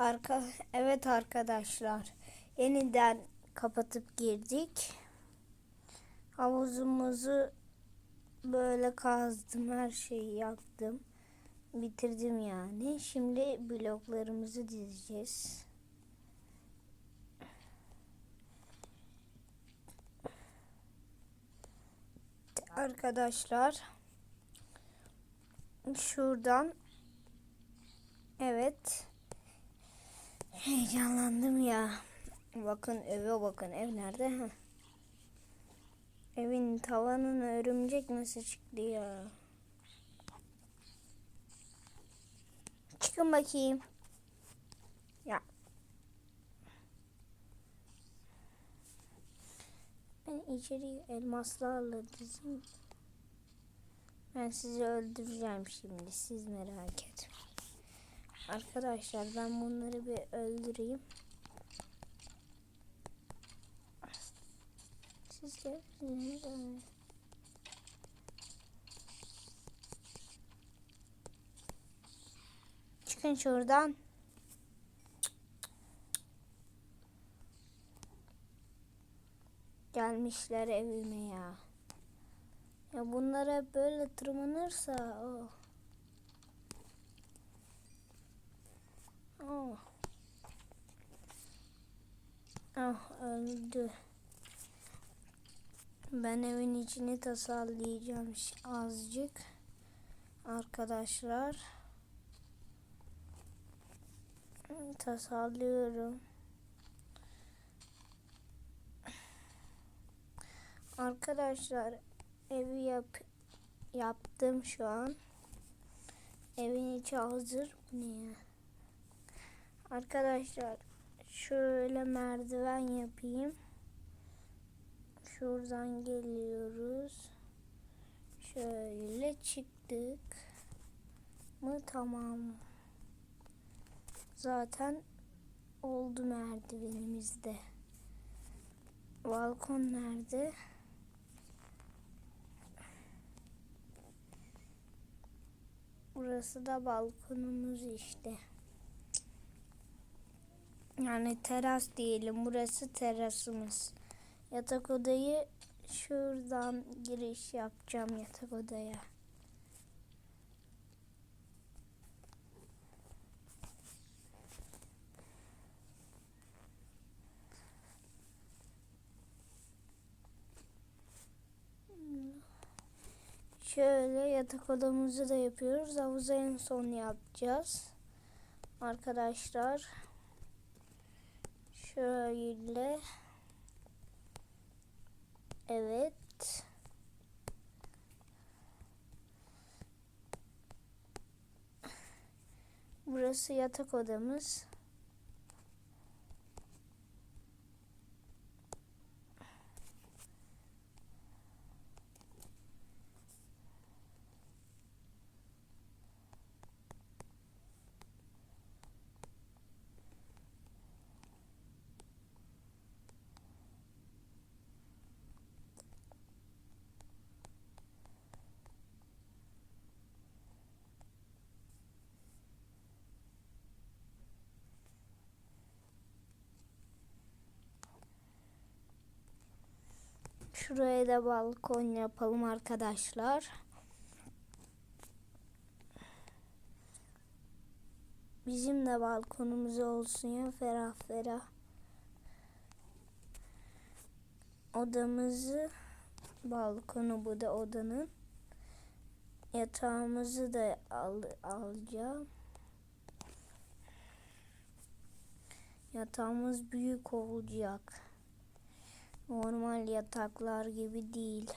Arka evet arkadaşlar. Yeniden kapatıp girdik. Havuzumuzu böyle kazdım, her şeyi yaptım. Bitirdim yani. Şimdi bloklarımızı dizeceğiz. Arkadaşlar şuradan evet heyecanlandım ya. Bakın eve bakın ev nerede? Heh. Evin tavanına örümcek nasıl çıktı ya? Çıkın bakayım. Ya. Ben içeri elmaslarla dizim. Ben sizi öldüreceğim şimdi. Siz merak etmeyin. Arkadaşlar ben bunları bir öldüreyim. Siz de Çıkın şuradan. Gelmişler evime ya. Ya bunlar hep böyle tırmanırsa oh. Oh. Ah öldü. Ben evin içini tasarlayacağım azıcık. Arkadaşlar. Tasarlıyorum. Arkadaşlar evi yap yaptım şu an. Evin içi hazır. Bu ne ya? Arkadaşlar şöyle merdiven yapayım. Şuradan geliyoruz. Şöyle çıktık. Mı tamam. Zaten oldu merdivenimizde. Balkon nerede? Burası da balkonumuz işte. Yani teras diyelim. Burası terasımız. Yatak odayı şuradan giriş yapacağım yatak odaya. Şöyle yatak odamızı da yapıyoruz. Havuzu en son yapacağız. Arkadaşlar. Şöyle. Evet. Burası yatak odamız. Şuraya da balkon yapalım arkadaşlar. Bizim de balkonumuz olsun ya ferah ferah. Odamızı balkonu bu da odanın. Yatağımızı da al, alacağım. Yatağımız büyük olacak. Normal yataklar gibi değil.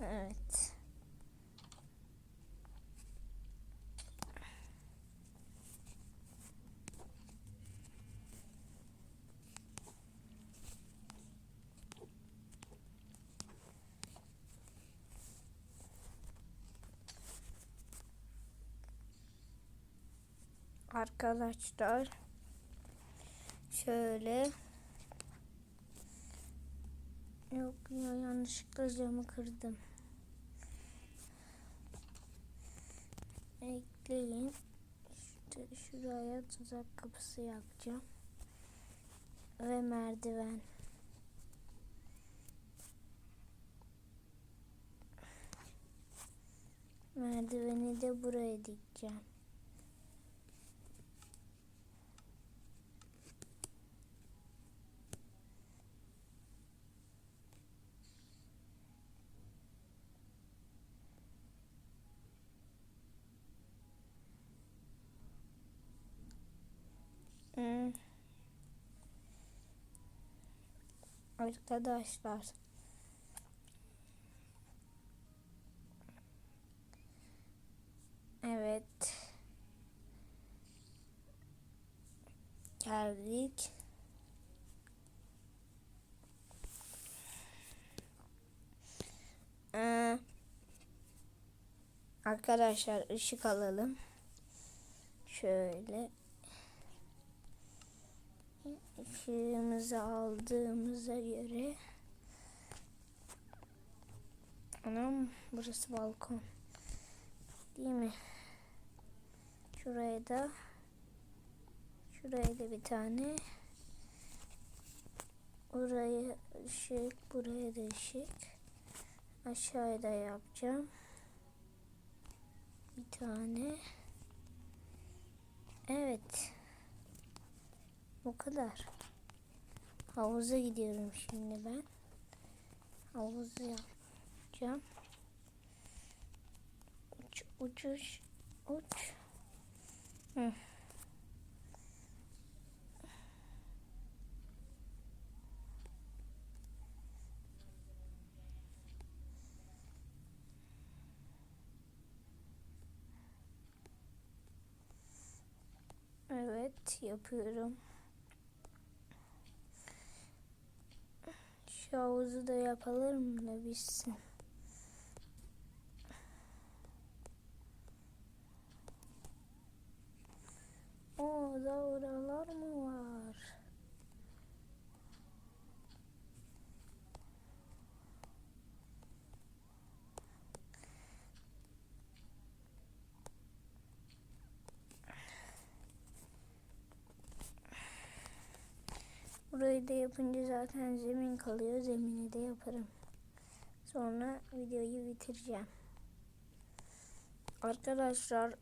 Evet. Arkadaşlar şöyle Ya yanlışlıkla camı kırdım. Ekleyin. İşte şuraya tuzak kapısı yapacağım. Ve merdiven. Merdiveni de buraya dikeceğim. Arkadaşlar. Evet. Geldik. Ee, arkadaşlar ışık alalım. Şöyle. Işığımızı aldığımıza göre. Anam burası balkon. Değil mi? Şuraya da şuraya da bir tane buraya ışık buraya da ışık aşağıya da yapacağım bir tane evet bu kadar havuza gidiyorum şimdi ben havuzu yapacağım uç uçuş uç Hı. Evet yapıyorum. Şu havuzu da yapalım da bitsin. O da oralar mı var? Burayı da yapınca zaten zemin kalıyor. Zemini de yaparım. Sonra videoyu bitireceğim. Arkadaşlar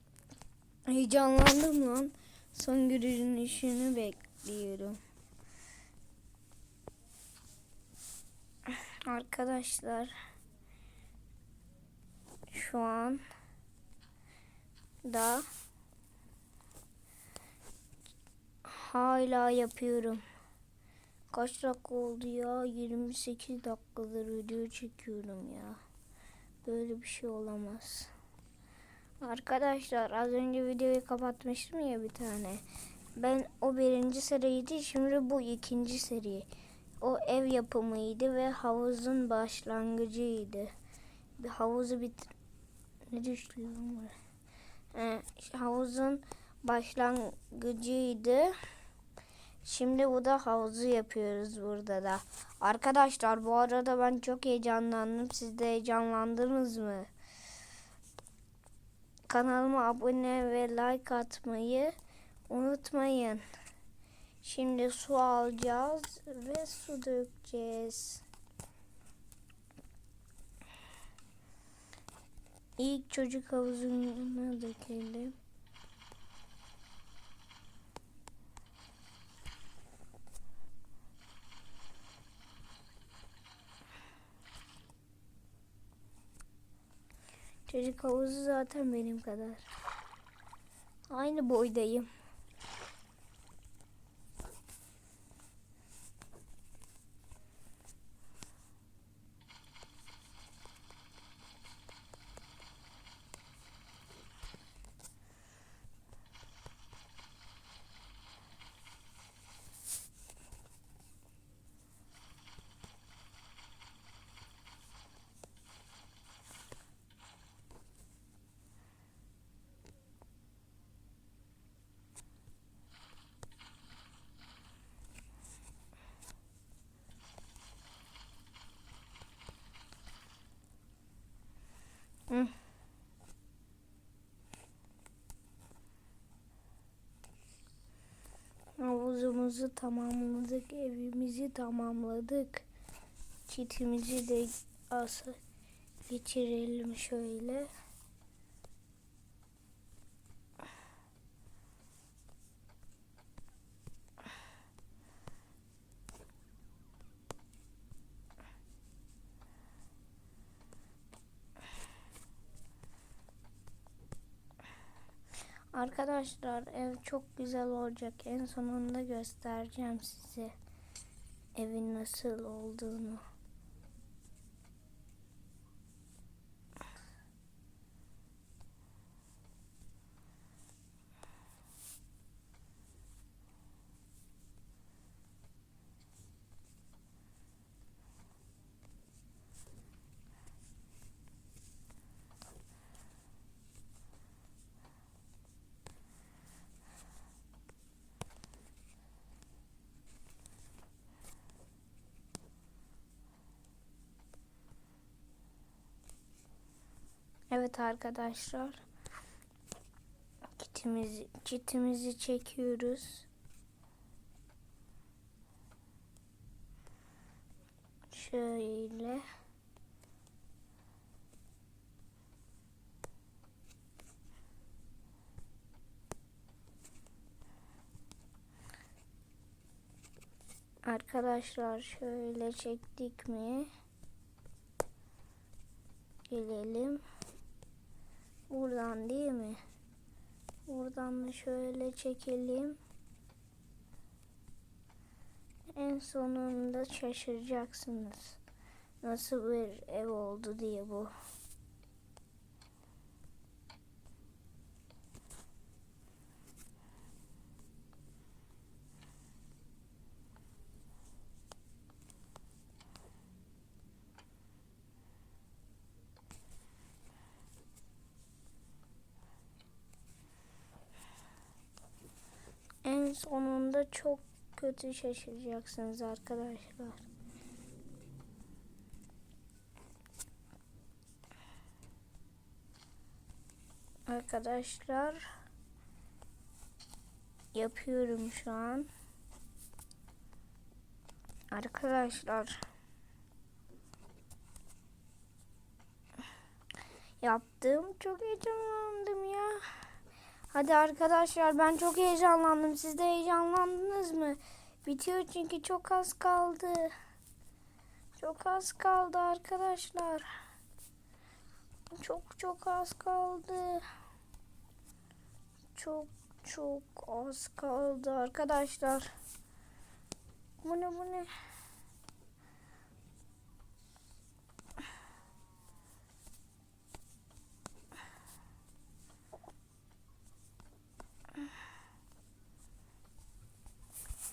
heyecanlandım lan. Son görünüşünü bekliyorum. Arkadaşlar şu an da hala yapıyorum. Kaç dakika oldu ya? 28 dakikadır video çekiyorum ya. Böyle bir şey olamaz. Arkadaşlar az önce videoyu kapatmıştım ya bir tane. Ben o birinci seriydi. Şimdi bu ikinci seri. O ev yapımıydı ve havuzun başlangıcıydı. Bir havuzu bit... Ne düşünüyorum? Ee, havuzun başlangıcıydı. Şimdi bu da havuzu yapıyoruz burada da. Arkadaşlar bu arada ben çok heyecanlandım. Siz de heyecanlandınız mı? Kanalıma abone ve like atmayı unutmayın. Şimdi su alacağız ve su dökeceğiz. İlk çocuk havuzuna dökelim. Çocuk havuzu zaten benim kadar. Aynı boydayım. Yolumuzu tamamladık. Evimizi tamamladık. Çitimizi de asa geçirelim şöyle. Arkadaşlar ev çok güzel olacak. En sonunda göstereceğim size evin nasıl olduğunu. Evet arkadaşlar. Kitimizi, kitimizi çekiyoruz. Şöyle. Arkadaşlar şöyle çektik mi? Gelelim. Buradan değil mi? Buradan da şöyle çekelim. En sonunda şaşıracaksınız. Nasıl bir ev oldu diye bu. En çok kötü şaşıracaksınız arkadaşlar. Arkadaşlar yapıyorum şu an. Arkadaşlar yaptım. Çok heyecanlandım ya. Hadi arkadaşlar ben çok heyecanlandım. Siz de heyecanlandınız mı? Bitiyor çünkü çok az kaldı. Çok az kaldı arkadaşlar. Çok çok az kaldı. Çok çok az kaldı arkadaşlar. Bu ne bu ne?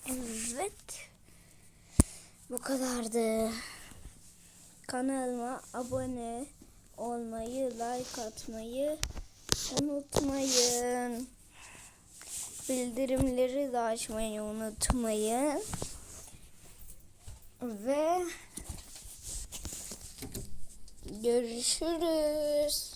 Evet. Bu kadardı. Kanalıma abone olmayı, like atmayı unutmayın. Bildirimleri de açmayı unutmayın. Ve görüşürüz.